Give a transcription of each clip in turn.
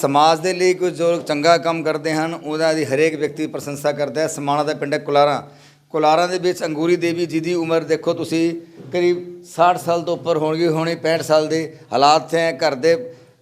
ਸਮਾਜ ਦੇ ਲਈ ਕੋਈ ਜੋ ਚੰਗਾ ਕੰਮ ਕਰਦੇ ਹਨ, ਉਹਦਾ ਦੀ ਹਰੇਕ ਵਿਅਕਤੀ ਪ੍ਰਸ਼ੰਸਾ ਕਰਦਾ ਹੈ। ਸਮਾਣਾ ਦਾ ਪਿੰਡ ਹੈ ਕੁਲਾਰਾਂ। ਕੁਲਾਰਾਂ ਦੇ ਵਿੱਚ ਅੰਗੂਰੀ ਦੇਵੀ ਜੀ ਦੀ ਉਮਰ ਦੇਖੋ ਤੁਸੀਂ, ਕਰੀਬ 60 ਸਾਲ ਤੋਂ ਉੱਪਰ ਹੋਣਗੇ, ਹੋਣੀ 65 ਸਾਲ ਦੇ ਹਾਲਾਤ ਹੈ। ਘਰ ਦੇ,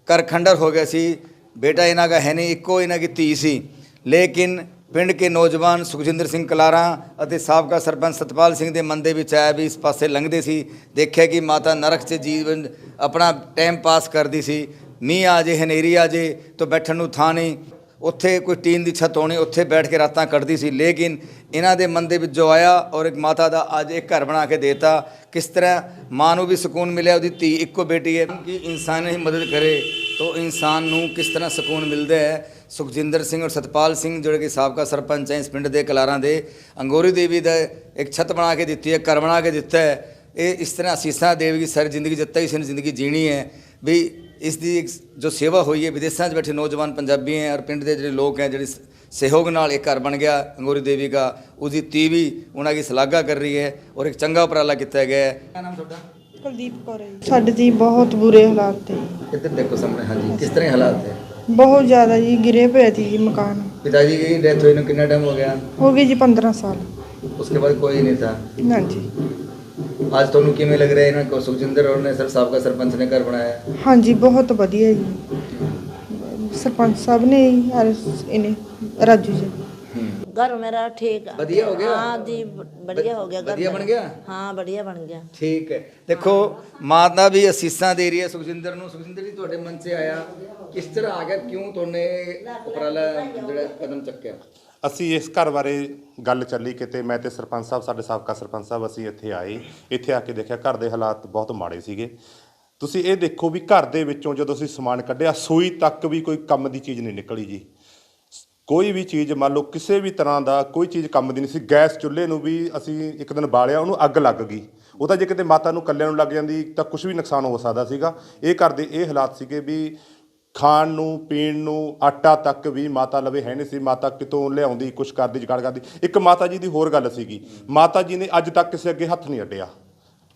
ਘਰ ਖੰਡਰ ਹੋ ਗਏ ਸੀ। ਬੇਟਾ ਇਹਨਾਂ ਦਾ ਹੈ ਨਹੀਂ, ਇੱਕੋ ਇਹਨਾਂ ਦੀ ਧੀ ਸੀ। ਲੇਕਿਨ ਪਿੰਡ ਕੇ ਨੌਜਵਾਨ ਸੁਖਜਿੰਦਰ ਸਿੰਘ ਕਲਾਰਾਂ ਅਤੇ ਸਾਬਕਾ ਸਰਪੰਚ ਸਤਪਾਲ ਸਿੰਘ ਦੇ ਮਨ ਦੇ ਵਿੱਚ ਆਇਆ ਵੀ ਇਸ ਪਾਸੇ ਲੰਘਦੇ ਸੀ। ਦੇਖਿਆ ਕਿ ਮਾਤਾ ਨਰਕ 'ਚ ਜੀਵਨ ਆਪਣਾ ਟਾਈਮ ਪਾਸ ਕਰਦੀ ਸੀ। ਮੀਂਹ ਆ ਜੇ, ਹਨੇਰੀ ਆ ਜੇ, ਤਾਂ ਬੈਠਣ ਨੂੰ ਥਾਂ ਨਹੀਂ। ਉੱਥੇ ਕੋਈ ਟੀਨ ਦੀ ਛੱਤ ਹੋਣੀ, ਉੱਥੇ ਬੈਠ ਕੇ ਰਾਤਾਂ ਕੱਢਦੀ ਸੀ। ਲੇਕਿਨ ਇਹਨਾਂ ਦੇ ਮਨ ਦੇ ਵਿੱਚ ਜੋ ਆਇਆ ਔਰ ਇੱਕ ਮਾਤਾ ਦਾ ਅੱਜ ਇੱਕ ਘਰ ਬਣਾ ਕੇ ਦੇਤਾ। ਕਿਸ ਤਰ੍ਹਾਂ ਮਾਂ ਨੂੰ ਵੀ ਸਕੂਨ ਮਿਲਿਆ, ਉਹਦੀ ਧੀ ਇੱਕੋ ਬੇਟੀ ਹੈ। ਕਿ ਇਨਸਾਨ ਹੀ ਮਦਦ ਕਰੇ, ਤਾਂ ਇਨਸਾਨ ਨੂੰ ਕਿਸ ਤਰ੍ਹਾਂ ਸਕੂਨ ਮਿਲਦਾ ਹੈ? ਸੁਖਜਿੰਦਰ ਸਿੰਘ ਔਰ ਸਤਪਾਲ ਸਿੰਘ, ਜਿਹੜੇ ਕਿ ਸਾਬਕਾ ਸਰਪੰਚ ਹੈ, ਇਸ ਪਿੰਡ ਦੇ ਕਲਾਰਾਂ ਦੇ, ਅੰਗੋਰੀ ਦੇਵੀ ਦਾ ਇੱਕ ਛੱਤ ਬਣਾ ਕੇ ਦਿੱਤੀ ਹੈ, ਘਰ ਬਣਾ ਕੇ ਦਿੱਤਾ ਹੈ। ਇਹ ਇਸ ਤਰ੍ਹਾਂ ਅਸੀਸਾਂ ਦੇਵਗੀ ਸਾਰੀ ਜ਼ਿੰਦਗੀ ਜਦ ਤੱਕ ਇਸ ਜ਼ਿੰਦਗੀ ਜੀਣੀ ਹੈ। ਵੀ ਇਸ ਦੀ ਇੱਕ ਜੋ ਸੇਵਾ ਹੋਈ ਹੈ ਵਿਦੇਸ਼ਾਂ 'ਚ ਬੈਠੇ ਨੌਜਵਾਨ ਪੰਜਾਬੀ ਹੈ ਔਰ ਪਿੰਡ ਦੇ ਜਿਹੜੇ ਲੋਕ ਹੈ ਜਿਹੜੇ ਸ- ਸਹਿਯੋਗ ਨਾਲ ਇਹ ਘਰ ਬਣ ਗਿਆ ਅੰਗੋਰੀ ਦੇਵੀ ਦਾ ਉਹਦੀ ਤੀ ਵੀ ਉਹਨਾਂ ਦੀ ਸ਼ਲਾਘਾ ਕਰ ਰਹੀ ਹੈ ਔਰ ਇੱਕ ਚੰਗਾ ਉਪਰਾਲਾ ਕੀਤਾ ਗਿਆ ਹੈ ਕੀ ਨਾਮ ਤੁਹਾਡਾ ਕੁਲਦੀਪ ਕੌਰ ਹੈ ਜੀ। ਸਾਡੇ ਜੀ ਬਹੁਤ ਬੁਰੇ ਹਾਲਾਤ ਤੇ ਇੱਧਰ ਦੇਖੋ ਸਾਹਮਣੇ ਹਾਂਜੀ ਕਿਸ ਤਰ੍ਹਾਂ ਹਾਲਾਤ ਹੈ ਬਹੁਤ ਜ਼ਿਆਦਾ ਜੀ ਗਿਰੇ ਪਏ ਸੀ ਜੀ ਮਕਾਨ ਪਿਤਾ ਜੀ ਦੀ ਡੈਥ ਹੋਈ ਨੂੰ ਕਿੰਨਾ ਟਾਈਮ ਹੋ ਗਿਆ ਹੋ ਗਈ ਜੀ 15 ਸਾਲ उसके बाद कोई नहीं था ਹਾਂਜੀ आज तो उन्हें किमें लग रहे हैं ना को सुखजिंदर और ने सर साहब का सरपंच ने घर बनाया ਹਾਂਜੀ ਬਹੁਤ ਵਧੀਆ ਜੀ ਸਰਪੰਚ ਸਾਹਿਬ ਨੇ ਜੀ ਔਰ ਇਹਨੇ ਰਾਜੂ ਜੀ घर मेरा ठीक है बढ़िया हो गया? हाँ जी ब- बढ़िया हो गया घर बढ़िया मेरा। बन गया? हाँ बढ़िया बन गया ਠੀਕ ਹੈ ਦੇਖੋ ਮਾਂ ਦਾ ਵੀ ਅਸੀਸਾਂ ਦੇ ਰਹੀ ਹੈ ਸੁਖਜਿੰਦਰ ਨੂੰ ਸੁਖਜਿੰਦਰ ਜੀ ਤੁਹਾਡੇ ਮਨ 'ਚ ਆਇਆ ਕਿਸ ਤਰ੍ਹਾਂ ਆ ਗਿਆ ਕਿਉਂ ਤੁਹਾਨੇ ਉਪਰਾਲਾ ਜਿਹੜਾ ਕਦਮ ਚੱਕਿਆ ਅਸੀਂ ਇਸ ਘਰ ਬਾਰੇ ਗੱਲ ਚੱਲੀ ਕਿਤੇ, ਮੈਂ ਤੇ ਸਰਪੰਚ ਸਾਹਿਬ, ਸਾਡੇ ਸਾਬਕਾ ਸਰਪੰਚ ਸਾਹਿਬ, ਅਸੀਂ ਇੱਥੇ ਆਏ। ਇੱਥੇ ਆ ਕੇ ਦੇਖਿਆ ਘਰ ਦੇ ਹਾਲਾਤ ਬਹੁਤ ਮਾੜੇ ਸੀਗੇ। ਤੁਸੀਂ ਇਹ ਦੇਖੋ ਵੀ ਘਰ ਦੇ ਵਿੱਚੋਂ ਜਦੋਂ ਅਸੀਂ ਸਮਾਨ ਕੱਢਿਆ, ਸੂਈ ਤੱਕ ਵੀ ਕੋਈ ਕੰਮ ਦੀ ਚੀਜ਼ ਨਹੀਂ ਨਿਕਲੀ ਜੀ। ਕੋਈ ਵੀ ਚੀਜ਼, ਮੰਨ ਲਓ ਕਿਸੇ ਵੀ ਤਰ੍ਹਾਂ ਦਾ ਕੋਈ ਚੀਜ਼ ਕੰਮ ਦੀ ਨਹੀਂ ਸੀ। ਗੈਸ ਚੁੱਲ੍ਹੇ ਨੂੰ ਵੀ ਅਸੀਂ ਇੱਕ ਦਿਨ ਬਾਲਿਆ, ਉਹਨੂੰ ਅੱਗ ਲੱਗ ਗਈ। ਉਹ ਤਾਂ ਜੇ ਕਿਤੇ ਮਾਤਾ ਨੂੰ ਕੱਲਿਆਂ ਨੂੰ ਲੱਗ ਜਾਂਦੀ ਤਾਂ ਕੁਝ ਵੀ ਨੁਕਸਾਨ ਹੋ ਸਕਦਾ ਸੀਗਾ। ਇਹ ਘਰ ਦੇ ਇਹ ਹਾਲਾਤ ਸੀਗੇ ਵੀ ਖਾਣ ਨੂੰ, ਪੀਣ ਨੂੰ, ਆਟਾ ਤੱਕ ਵੀ ਮਾਤਾ ਲਵੇ ਹੈ ਨਹੀਂ ਸੀ। ਮਾਤਾ ਕਿਤੋਂ ਲਿਆਉਂਦੀ, ਕੁਛ ਕਰਦੀ, ਜਗਾੜ ਕਰਦੀ। ਇੱਕ ਮਾਤਾ ਜੀ ਦੀ ਹੋਰ ਗੱਲ ਸੀਗੀ। ਮਾਤਾ ਜੀ ਨੇ ਅੱਜ ਤੱਕ ਕਿਸੇ ਅੱਗੇ ਹੱਥ ਨਹੀਂ ਅੱਡਿਆ।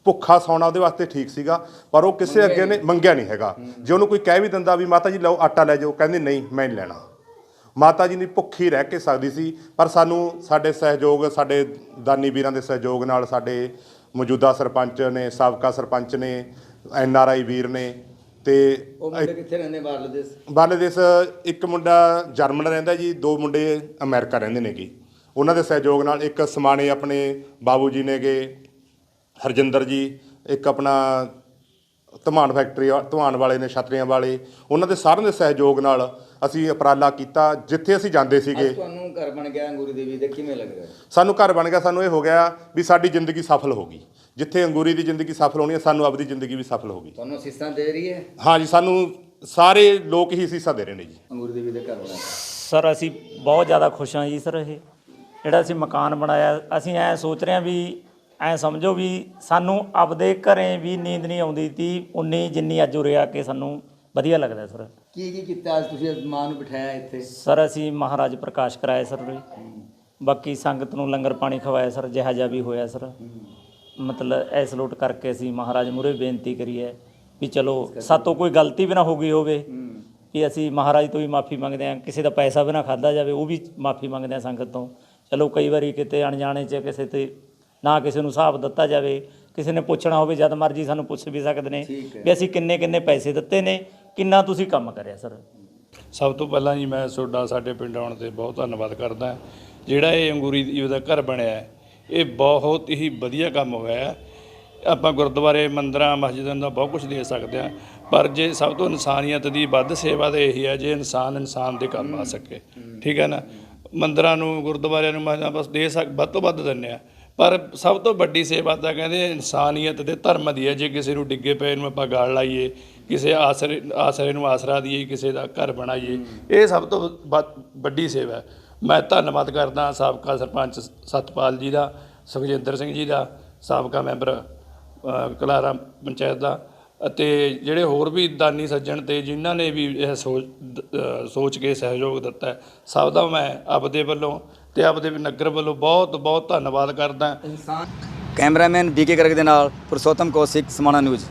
ਭੁੱਖਾ ਸੌਣਾ ਉਹਦੇ ਵਾਸਤੇ ਠੀਕ ਸੀਗਾ, ਪਰ ਉਹ ਕਿਸੇ ਅੱਗੇ ਨੇ ਮੰਗਿਆ ਨਹੀਂ ਹੈਗਾ। ਜੇ ਉਹਨੂੰ ਕੋਈ ਕਹਿ ਵੀ ਦਿੰਦਾ ਵੀ ਮਾਤਾ ਜੀ ਲਓ, ਆਟਾ ਲੈ ਜਾਓ, ਕਹਿੰਦੇ ਨਹੀਂ, ਮੈਂ ਨਹੀਂ ਲੈਣਾ। ਮਾਤਾ ਜੀ ਨੇ ਭੁੱਖੀ ਰਹਿ ਕੇ ਸਕਦੀ ਸੀ, ਪਰ ਸਾਨੂੰ ਸਾਡੇ ਸਹਿਯੋਗ, ਸਾਡੇ ਦਾਨੀ ਵੀਰਾਂ ਦੇ ਸਹਿਯੋਗ ਨਾਲ ਸਾਡੇ ਮੌਜੂਦਾ ਸਰਪੰਚ ਨੇ, ਸਾਬਕਾ ਸਰਪੰਚ ਨੇ, ਐਨ ਆਰ ਆਈ ਵੀਰ ਨੇ ਤੇ ਉਹ ਮੁੰਡੇ ਕਿੱਥੇ ਰਹਿੰਦੇ? ਬਾਹਰਲੇ ਦੇਸ਼। ਬਾਂਗਲਾਦੇਸ਼ ਇੱਕ ਮੁੰਡਾ ਜਰਮਨ ਰਹਿੰਦਾ ਜੀ ਦੋ ਮੁੰਡੇ ਅਮਰੀਕਾ ਰਹਿੰਦੇ ਨੇਗੇ। ਉਹਨਾਂ ਦੇ ਸਹਿਯੋਗ ਨਾਲ ਇੱਕ ਸਮਾਣੇ ਆਪਣੇ ਬਾਬੂ ਜੀ ਨੇਗੇ ਹਰਜਿੰਦਰ ਜੀ ਇੱਕ ਆਪਣਾ ਧਮਾਨ ਫੈਕਟਰੀ ਧਮਾਨ ਵਾਲੇ ਨੇ ਛਤਰੀਆਂ ਵਾਲੇ ਉਹਨਾਂ ਦੇ ਸਾਰਿਆਂ ਦੇ ਸਹਿਯੋਗ ਨਾਲ ਅਸੀਂ ਉਪਰਾਲਾ ਕੀਤਾ ਜਿੱਥੇ ਅਸੀਂ ਜਾਂਦੇ ਸੀਗੇ। ਤੁਹਾਨੂੰ ਘਰ ਬਣ ਗਿਆ ਅੰਗੂਰੀ ਦੇਵੀ ਦੇ ਕਿਵੇਂ ਲੱਗ ਰਿਹਾ? ਸਾਨੂੰ ਘਰ ਬਣ ਗਿਆ ਸਾਨੂੰ ਇਹ ਹੋ ਗਿਆ ਵੀ ਸਾਡੀ ਜ਼ਿੰਦਗੀ ਸਫਲ ਹੋ ਗਈ। ਜਿੱਥੇ ਅੰਗੂਰੀ ਦੀ ਜ਼ਿੰਦਗੀ ਸਫਲ ਹੋਣੀ ਹੈ ਸਾਨੂੰ ਆਪਦੀ ਜ਼ਿੰਦਗੀ ਵੀ ਸਫਲ ਹੋ ਗਈ। ਤੁਹਾਨੂੰ ਅਸੀਸਾਂ ਦੇ ਰਹੀ ਹੈ? ਹਾਂ ਜੀ ਸਾਨੂੰ ਸਾਰੇ ਲੋਕ ਹੀ ਸੀਸਾ ਦੇ ਰਹੇ ਨੇ ਜੀ। ਅੰਗੂਰੀ ਦੇਵੀ ਦੇ ਘਰ ਬਣਾਇਆ। ਸਰ ਅਸੀਂ ਬਹੁਤ ਜ਼ਿਆਦਾ ਖੁਸ਼ ਹਾਂ ਜੀ ਸਰ ਇਹ। ਜਿਹੜਾ ਅਸੀਂ ਮਕਾਨ ਬਣਾਇਆ ਅਸੀਂ ਐ ਸੋਚ ਰਹੇ ਹਾਂ ਵੀ ਐ ਸਮਝੋ ਵੀ ਸਾਨੂੰ ਆਪਦੇ ਘਰੇ ਵੀ ਨੀਂਦ ਨਹੀਂ ਆਉਂਦੀ ਤੀ ਉਨੀ ਜਿੰਨੀ ਅੱਜ ਉਰੇ ਆ ਕੇ ਸਾਨੂੰ ਵਧੀਆ ਲੱਗਦਾ ਸਰ। ਕੀ ਕੀ ਕੀਤਾ ਅੱਜ ਤੁਸੀਂ ਮਾਂ ਨੂੰ ਬਿਠਾਇਆ ਇੱਥੇ? ਸਰ ਅਸੀਂ ਮਹਾਰਾਜ ਪ੍ਰਕਾਸ਼ ਕਰਾਇਆ ਸਰ ਉਰੇ। ਬਾਕੀ ਸੰਗਤ ਨੂੰ ਲੰਗਰ ਪਾਣੀ ਖਵਾਇਆ ਸਰ ਜਿਹਾ ਜਿਹਾ ਵੀ ਹੋਇਆ ਸਰ। ਮਤਲਬ ਐਸ ਲੋਟ ਕਰਕੇ ਅਸੀਂ ਮਹਾਰਾਜ ਮੂਹਰੇ ਬੇਨਤੀ ਕਰੀਏ ਵੀ ਚਲੋ ਸਾਤੋਂ ਕੋਈ ਗਲਤੀ ਵੀ ਨਾ ਹੋ ਗਈ ਹੋਵੇ ਵੀ ਅਸੀਂ ਮਹਾਰਾਜ ਤੋਂ ਵੀ ਮਾਫੀ ਮੰਗਦੇ ਹਾਂ ਕਿਸੇ ਦਾ ਪੈਸਾ ਵੀ ਨਾ ਖਾਦਾ ਜਾਵੇ ਉਹ ਵੀ ਮਾਫੀ ਮੰਗਦੇ ਹਾਂ ਸੰਗਤ ਤੋਂ। ਚਲੋ ਕਈ ਵਾਰੀ ਕਿਤੇ ਅਣਜਾਣੇ 'ਚ ਕਿਸੇ ਤੇ ਨਾ ਕਿਸੇ ਨੂੰ ਹਿਸਾਬ ਦਿੱਤਾ ਜਾਵੇ ਕਿਸੇ ਨੇ ਪੁੱਛਣਾ ਹੋਵੇ ਜਦ ਮਰਜ਼ੀ ਸਾਨੂੰ ਪੁੱਛ ਵੀ ਸਕਦੇ ਨੇ ਵੀ ਅਸੀਂ ਕਿੰਨੇ ਕਿੰਨੇ ਪੈਸੇ ਦਿੱਤੇ ਨੇ ਕਿੰਨਾ ਤੁਸੀਂ ਕੰਮ ਕਰਿਆ ਸਰ? ਸਭ ਤੋਂ ਪਹਿਲਾਂ ਜੀ ਮੈਂ ਤੁਹਾਡਾ ਸਾਡੇ ਪਿੰਡ ਆਉਣ ਤੇ ਬਹੁਤ ਧੰਨਵਾਦ ਕਰਦਾ ਜਿਹੜਾ ਇਹ ਅੰਗੂਰੀ ਦੀ ਦਾ ਘਰ ਬਣਿਆ ਹੈ, ਇਹ ਬਹੁਤ ਹੀ ਵਧੀਆ ਕੰਮ ਹੋਇਆ ਹੈ। ਆਪਾਂ ਗੁਰਦੁਆਰੇ ਮੰਦਰਾਂ ਮਸਜਿਦਾਂ ਦਾ ਬਹੁਤ ਕੁਝ ਦੇ ਸਕਦੇ ਹਾਂ ਪਰ ਜੇ ਸਭ ਤੋਂ ਇਨਸਾਨੀਅਤ ਦੀ ਵੱਧ ਸੇਵਾ ਤਾਂ ਇਹੀ ਹੈ ਜੇ ਇਨਸਾਨ ਇਨਸਾਨ ਦੇ ਕੰਮ ਆ ਸਕੇ। ਠੀਕ ਹੈ ਨਾ? ਮੰਦਰਾਂ ਨੂੰ ਗੁਰਦੁਆਰਿਆਂ ਨੂੰ ਮਸਜਿਦਾਂ ਬਸ ਦੇ ਸਕ ਵੱਧ ਤੋਂ ਵੱਧ ਦਿੰਦੇ ਆ ਪਰ ਸਭ ਤੋਂ ਵੱਡੀ ਸੇਵਾ ਤਾਂ ਕਹਿੰਦੇ ਇਨਸਾਨੀਅਤ ਤੇ ਧਰਮ ਦੀ ਹੈ। ਜੇ ਕਿਸੇ ਨੂੰ ਡਿੱਗੇ ਪਏ ਨੂੰ ਆਪਾਂ ਗਾਲ ਲਾਈਏ, ਕਿਸੇ ਆਸਰੇ ਆਸਰੇ ਨੂੰ ਆਸਰਾ ਦਈਏ, ਕਿਸੇ ਦਾ ਘਰ ਬਣਾਈਏ, ਇਹ ਸਭ ਤੋਂ ਵੱਧ- ਵੱਡੀ ਸੇਵਾ ਮੈਂ ਧੰਨਵਾਦ ਕਰਦਾ ਸਾਬਕਾ ਸਰਪੰਚ ਸਤਪਾਲ ਜੀ ਦਾ, ਸੁਖਜਿੰਦਰ ਸਿੰਘ ਜੀ ਦਾ, ਸਾਬਕਾ ਮੈਂਬਰ ਕਲਾਰਾ ਪੰਚਾਇਤ ਦਾ ਅਤੇ ਜਿਹੜੇ ਹੋਰ ਵੀ ਦਾਨੀ ਸੱਜਣ ਤੇ ਜਿਨ੍ਹਾਂ ਨੇ ਵੀ ਇਹ ਸੋਚ ਸੋਚ ਕੇ ਸਹਿਯੋਗ ਦਿੱਤਾ ਸਭ ਦਾ ਮੈਂ ਆਪਦੇ ਵੱਲੋਂ ਤੇ ਆਪਦੇ ਨਗਰ ਵੱਲੋਂ ਬਹੁਤ ਬਹੁਤ ਧੰਨਵਾਦ ਕਰਦਾ। ਇਨਸਾਨ ਕੈਮਰਾਮੈਨ ਬੀਕੇ ਕਰਕ ਦੇ ਨਾਲ ਪੁਰਸ਼ੋਤਮ ਕੌਸ਼ਿਕ ਸਮਾਣਾ ਨਿਊਜ਼।